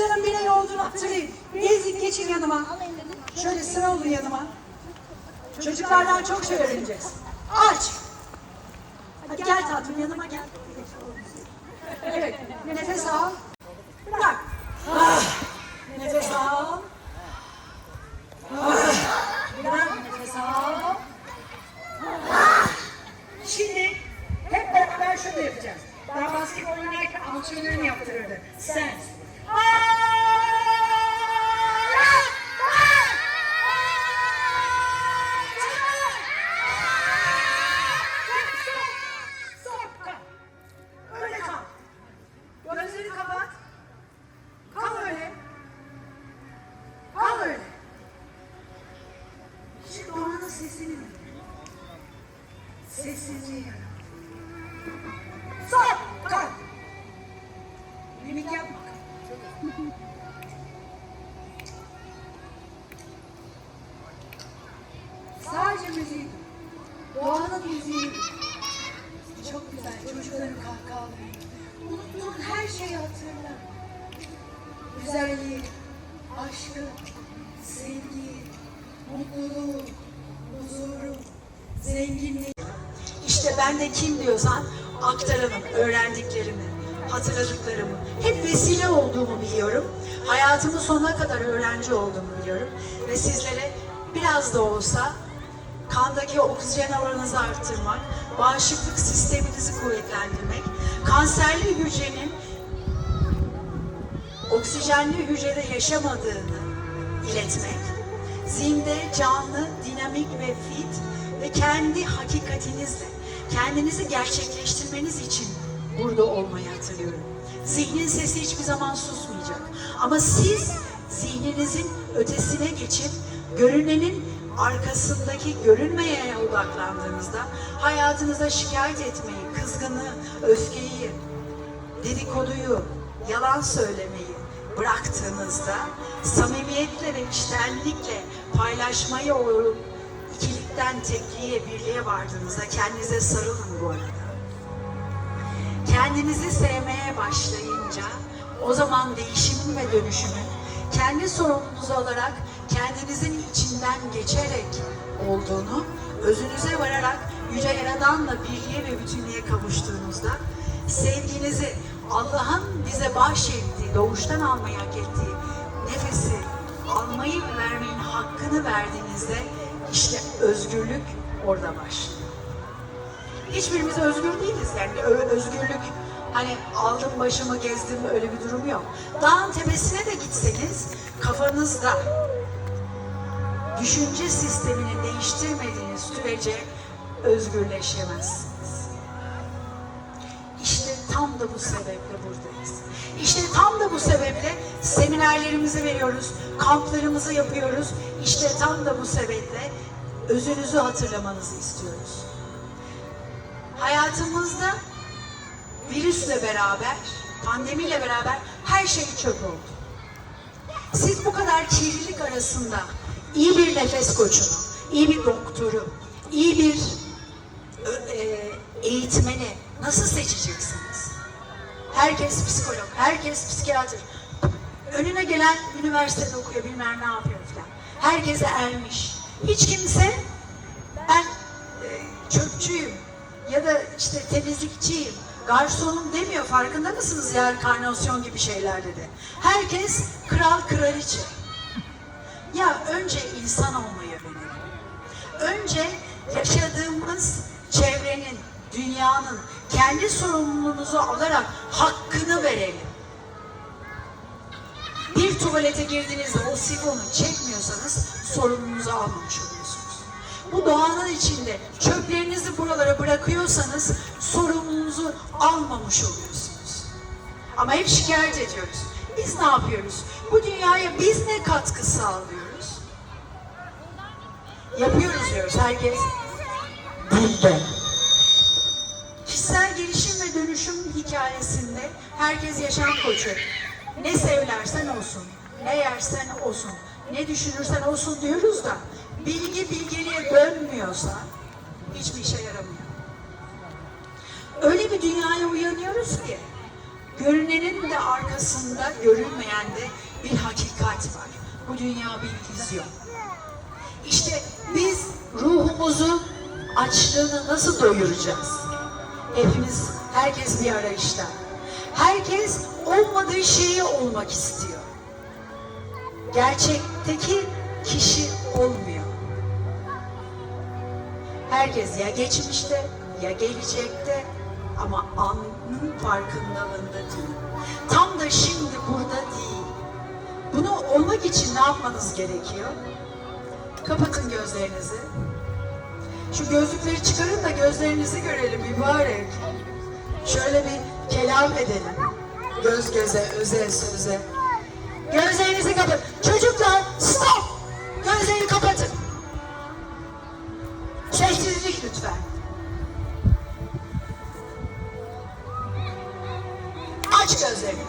Çocukların birey olduğunu hatırlayın. Gezin geçin yanıma. Şöyle sıra olun yanıma. Çocuklardan çok şey öğreneceğiz. Aç. Hadi gel tatlım yanıma gel. Evet. Nefes al. Bırak. Ah. Nefes al. Ah. Bırak nefes al. Ah. Şimdi hep beraber şunu yapacağız. Daha basketbol oynarken antrenörüm yaptırırdı. Sen. Öyle İşte ben de kim diyorsan aktaralım öğrendiklerimi, hatırladıklarımı. Hep vesile olduğumu biliyorum. Hayatımın sonuna kadar öğrenci olduğumu biliyorum. Ve sizlere biraz da olsa kandaki oksijen oranınızı arttırmak, bağışıklık sisteminizi kuvvetlendirmek, kanserli hücrenin oksijenli hücrede yaşamadığını iletmek, zinde canlı, dinamik ve fit ve kendi hakikatinizle kendinizi gerçekleştirmeniz için burada olmayı hatırlıyorum. Zihnin sesi hiçbir zaman susmayacak. Ama siz zihninizin ötesine geçip görünenin arkasındaki görünmeyene odaklandığınızda hayatınıza şikayet etmeyi, kızgınlığı, öfkeyi, dedikoduyu, yalan söylemeyi bıraktığınızda samimiyetle ve içtenlikle paylaşmayı o ikilikten tekliğe, birliğe vardığınızda kendinize sarılın bu arada. Kendinizi sevmeye başlayınca o zaman değişimin ve dönüşümün kendi sorumluluğunuz olarak kendinizin içinden geçerek olduğunu, özünüze vararak Yüce Yaradan'la birliğe ve bütünlüğe kavuştuğunuzda sevginizi Allah'ın bize bahşettiği, doğuştan almayı hak ettiği nefesi almayı ve vermenin hakkını verdiğinizde işte özgürlük orada başlıyor. Hiçbirimiz özgür değiliz yani özgürlük hani aldım başımı gezdim öyle bir durum yok. Dağın tepesine de gitseniz kafanızda düşünce sistemini değiştirmediğiniz sürece özgürleşemezsiniz. İşte tam da bu sebeple buradayız. İşte tam da bu sebeple seminerlerimizi veriyoruz, kamplarımızı yapıyoruz. İşte tam da bu sebeple özünüzü hatırlamanızı istiyoruz. Hayatımızda virüsle beraber, pandemiyle beraber her şey çöp oldu. Siz bu kadar kirlilik arasında iyi bir nefes koçunu, iyi bir doktoru, iyi bir e, eğitmeni nasıl seçeceksiniz? Herkes psikolog, herkes psikiyatr. Önüne gelen üniversitede okuyor, bilmem ne yapıyor falan. Herkese ermiş. Hiç kimse ben e, çöpçüyüm ya da işte temizlikçiyim, garsonum demiyor. Farkında mısınız ya karnasyon gibi şeyler dedi. Herkes kral kraliçe. Ya önce insan olmayı öğrenelim. Önce yaşadığımız çevrenin, dünyanın kendi sorumluluğunuzu alarak hakkını verelim. Bir tuvalete girdiğinizde o sifonu çekmiyorsanız sorumluluğunuzu almamış oluyorsunuz. Bu doğanın içinde çöplerinizi buralara bırakıyorsanız sorumluluğunuzu almamış oluyorsunuz. Ama hep şikayet ediyoruz. Biz ne yapıyoruz? Bu dünyaya biz ne katkı sağlıyoruz? Yapıyoruz diyoruz herkes. Dilde. Dönüşüm hikayesinde herkes yaşam koçu. Ne sevlersen olsun, ne yersen olsun, ne düşünürsen olsun diyoruz da bilgi bilgeliğe dönmüyorsa hiçbir işe yaramıyor. Öyle bir dünyaya uyanıyoruz ki Görünenin de arkasında görünmeyen de bir hakikat var. Bu dünya bir illüzyon. İşte biz ruhumuzu açlığını nasıl doyuracağız? Hepimiz, herkes bir arayışta. Herkes olmadığı şeyi olmak istiyor. Gerçekteki kişi olmuyor. Herkes ya geçmişte ya gelecekte ama anın farkındalığında değil. Tam da şimdi burada değil. Bunu olmak için ne yapmanız gerekiyor? Kapatın gözlerinizi. Şu gözlükleri çıkarın da gözlerinizi görelim mübarek. Şöyle bir kelam edelim. Göz göze, öze, söze. Gözlerinizi kapatın. Çocuklar stop! Gözlerini kapatın. Sessizlik lütfen. Aç gözlerini.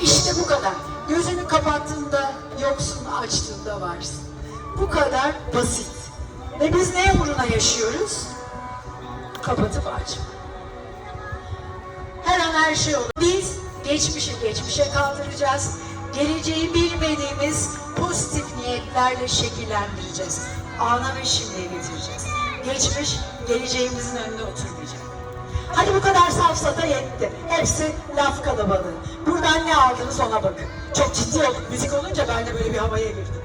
İşte bu kadar. Gözünü kapattığında yoksun, açtığında varsın. Bu kadar basit. Ve biz ne uğruna yaşıyoruz? Kapatıp açma. Her şey olur. Biz geçmişi geçmişe kaldıracağız. Geleceği bilmediğimiz pozitif niyetlerle şekillendireceğiz. Ana ve şimdiye getireceğiz. Geçmiş geleceğimizin önüne oturmayacak. Hadi bu kadar safsata yetti. Hepsi laf kalabalığı. Buradan ne aldınız ona bakın. Çok ciddi olduk. Müzik olunca ben de böyle bir havaya girdim.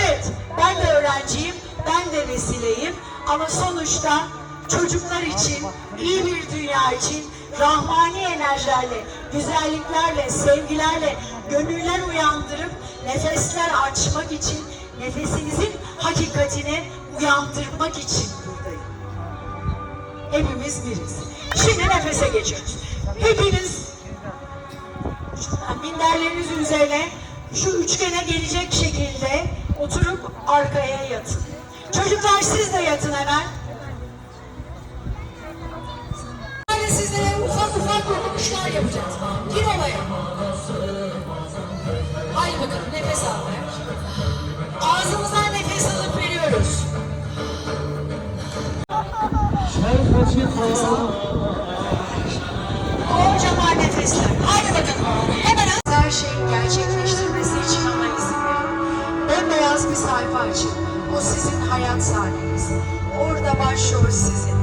Evet, ben de öğrenciyim, ben de vesileyim. Ama sonuçta çocuklar için, iyi bir dünya için rahmani enerjilerle, güzelliklerle, sevgilerle gönüller uyandırıp nefesler açmak için, nefesinizin hakikatini uyandırmak için buradayım. Hepimiz biriz. Şimdi nefese geçiyoruz. Hepiniz minderlerinizin üzerine şu üçgene gelecek şekilde oturup arkaya yatın. Çocuklar siz de yatın hemen. Ufak ufak dokunuşlar yapacağız. Gir olaya. Haydi bakalım nefes al. Ağzımızdan nefes alıp veriyoruz. Kocaman nefesler. Haydi bakalım. Hemen her şeyin gerçekleştirmesi için ona izin verin. Bembeyaz bir sayfa açın. O sizin hayat sahneniz. Orada başrol sizin.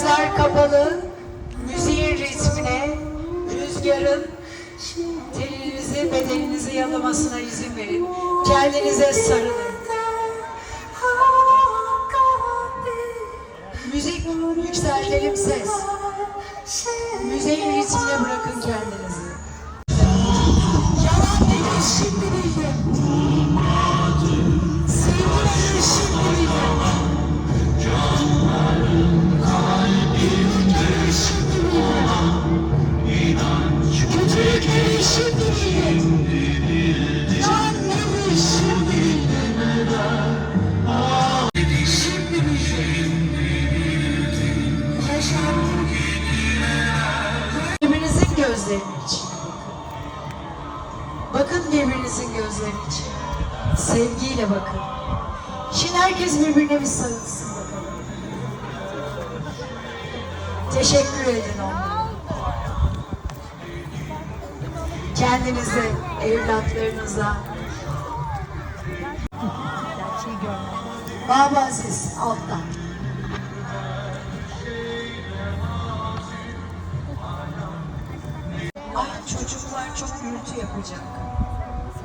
Gözler kapalı, müziğin ritmine, rüzgarın teninizi, bedeninizi yalamasına izin verin. Kendinize sarılın. Müzik yükseltelim ses. Müziğin ritmine bırakın kendinizi. Birbirinizin gözlerinin içine bakın. Birbirinizin gözlerinin içine. Sevgiyle bakın. Şimdi herkes birbirine bir sarılsın bakalım. Teşekkür edin onlara. Kendinize, evlatlarınıza. Baba siz alttan. Çok gürültü yapacak.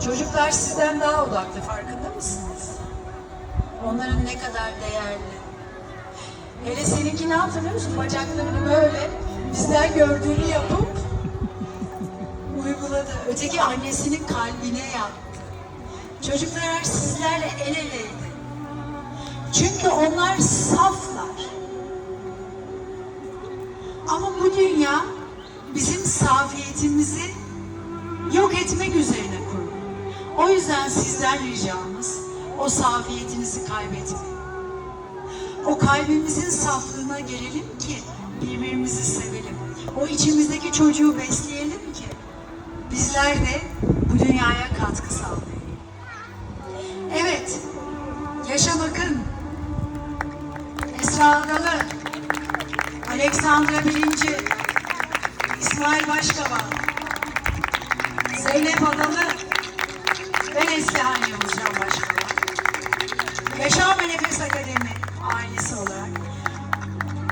Çocuklar sizden daha odaklı farkında mısınız? Onların ne kadar değerli. Hele seninki ne yaptı musun? Bacaklarını böyle bizden gördüğünü yapıp uyguladı. Öteki annesinin kalbine yattı. Çocuklar sizlerle el eleydi. Çünkü onlar saflar. Ama bu dünya bizim safiyetimizi yok etmek üzerine kurulu. O yüzden sizden ricamız o safiyetinizi kaybetmeyin. O kalbimizin saflığına gelelim ki birbirimizi sevelim. O içimizdeki çocuğu besleyelim ki bizler de bu dünyaya katkı sağlayalım. Yaşam Akın, Esra Adalı, Aleksandra Birinci, İsmail Başkaba, Zeynep Adalı ve Neslihan Yavuzcan Başkaba. Yaşam ve Nefes Akademi ailesi olarak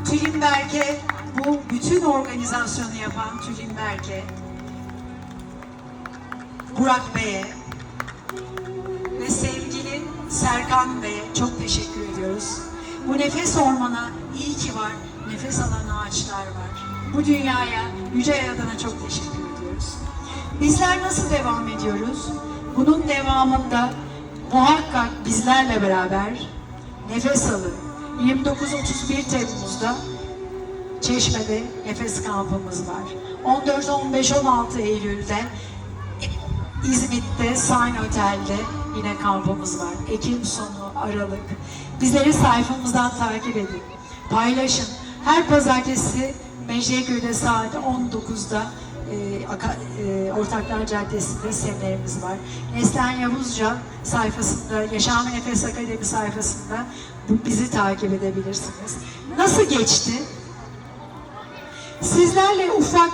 Tülin Berke, bu bütün organizasyonu yapan Tülin Berke, Burak Bey'e ve sevgili Serkan Bey'e çok teşekkür ediyoruz. Bu nefes ormana iyi ki var, nefes alan ağaçlar var. Bu dünyaya, Yüce Yaradan'a çok teşekkür ediyoruz. Bizler nasıl devam ediyoruz? Bunun devamında muhakkak bizlerle beraber nefes alın. 29-31 Temmuz'da Çeşme'de nefes kampımız var. 14, 15, 16 Eylül'de İzmit'te Sign Otel'de yine kampımız var. Ekim sonu Aralık. Bizleri sayfamızdan takip edin. Paylaşın. Her pazartesi Mecidiyeköy'de saat 19'da e, e, Ortaklar Caddesi'nde seminerimiz var. Neslihan Yavuzca sayfasında, Yaşam Nefes Akademi sayfasında bizi takip edebilirsiniz. Nasıl geçti? Sizlerle ufak